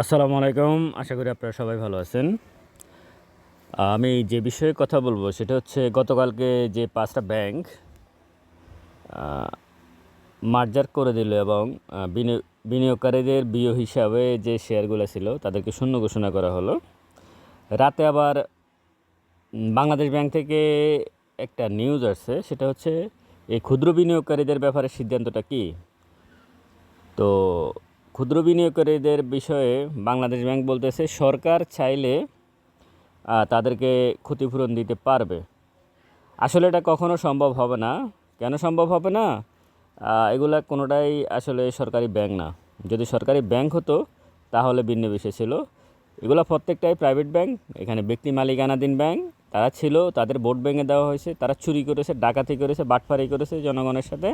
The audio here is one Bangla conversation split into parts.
আসসালামু আলাইকুম। আশা করি আপনারা সবাই ভালো আছেন। আমি যে বিষয়ে কথা বলব সেটা হচ্ছে গতকালকে যে পাঁচটা ব্যাংক মার্জার করে দিল এবং বিনিয়োগ, বিনিয়োগকারীদের বিও হিসাবে যে শেয়ারগুলো ছিল তাদেরকে শূন্য ঘোষণা করা হলো। রাতে আবার বাংলাদেশ ব্যাংক থেকে একটা নিউজ আসছে, সেটা হচ্ছে এই ক্ষুদ্র বিনিয়োগকারীদের ব্যাপারে সিদ্ধান্তটা কী? তো ক্ষুদ্র বিনিয়োগকারীদের বিষয়ে বাংলাদেশ ব্যাংক বলতেছে, সরকার চাইলে তাদেরকে ক্ষতিপূরণ দিতে পারবে। আসলে এটা কখনো সম্ভব হবে না। কেন সম্ভব হবে না? এগুলা কোনোটাই আসলে সরকারি ব্যাংক না। যদি সরকারি ব্যাংক হতো, তাহলে ভিন্ন বিষয় ছিল। এগুলো প্রত্যেকটাই প্রাইভেট ব্যাংক, এখানে ব্যক্তি মালিকানাধীন ব্যাংক, তারা ছিল, তাদের ভোট ব্যাংকে দেওয়া হয়েছে, তারা চুরি করেছে, ডাকাতি করেছে বাটফারি করেছে জনগণের সাথে।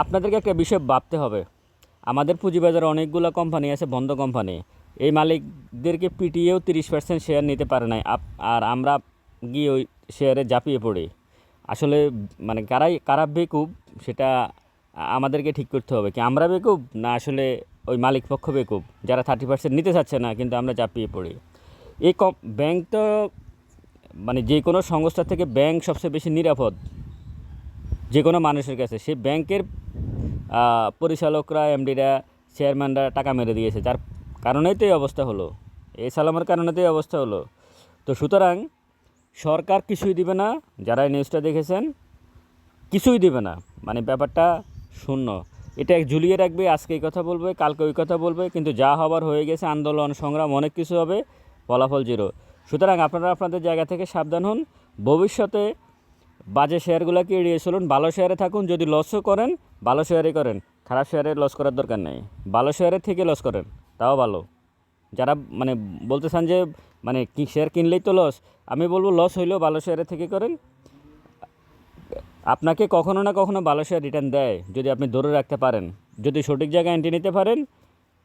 আপনাদেরকে একটা বিষয় ভাবতে হবে। আমাদের পুঁজিবাজারে অনেকগুলো কোম্পানি আছে, বন্ধ কোম্পানি এই মালিকদেরকে পিটিয়েও তিরিশ পার্সেন্ট শেয়ার নিতে পারে নাই। আর আমরা গিয়ে ওই শেয়ারে ঝাঁপিয়ে পড়ি। আসলে মানে কারাই, কারা বেকুব, সেটা আমাদেরকে ঠিক করতে হবে কি আমরা বেকুব, না আসলে ওই মালিক পক্ষ বেকুব, যারা থার্টি পার্সেন্ট নিতে চাচ্ছে না, কিন্তু আমরা ঝাঁপিয়ে পড়ি। এই ব্যাংক তো মানে যে কোনো সংস্থা থেকে ব্যাংক সবচেয়ে বেশি নিরাপদ। যে কোনো মানুষের কাছে। সে ব্যাংকের পরিচালকরা, এমডিরা, চেয়ারম্যানরা টাকা মেরে দিয়েছে। যার কারণেই তো এই অবস্থা হলো। এই সালামের কারণে তো এই অবস্থা হলো। তো সুতরাং সরকার কিছুই দিবে না। যারা এই নিউজটা দেখেছেন, কিছুই দিবে না। মানে ব্যাপারটা শূন্য। এটা এক ঝুলিয়ে রাখবে, আজকে এই কথা বলবে, কালকে ওই কথা বলবে, কিন্তু যা হবার হয়ে গেছে, আন্দোলন, সংগ্রাম, অনেক কিছু হবে, ফলাফল জিরো সুতরাং আপনারা আপনাদের জায়গা থেকে সাবধান হন। ভবিষ্যতে বাজে শেয়ারগুলোকে এড়িয়ে চলুন? ভালো শেয়ারে থাকুন, যদি লসও করেন, ভালো শেয়ারে করেন। খারাপ শেয়ারে লস করার দরকার নেই। ভালো শেয়ারের থেকে লস করেন, তাও ভালো। যারা মানে বলতে চান যে মানে কি শেয়ার কিনলেই তো লস আমি বলব লস হইলেও ভালো শেয়ারে থেকে করেন। আপনাকে কখনো না কখনো ভালো শেয়ার রিটার্ন দেয়, যদি আপনি ধরে রাখতে পারেন। যদি সঠিক জায়গায় এন্ট্রি নিতে পারেন,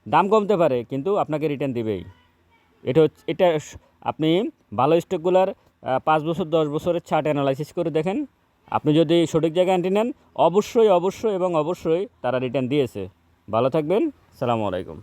দাম কমতে পারে, কিন্তু আপনাকে রিটার্ন দিবেই। এটা হচ্ছে, এটা আপনি ভালো স্টকগুলার পাঁচ বছর, দশ বছরের চার্ট অ্যানালাইসিস করে দেখেন। আপনি যদি সঠিক জায়গায় এন্ট্রি নেন, অবশ্যই অবশ্যই এবং অবশ্যই তারা রিটার্ন দিয়েছে। ভালো থাকবেন, সালামু আলাইকুম।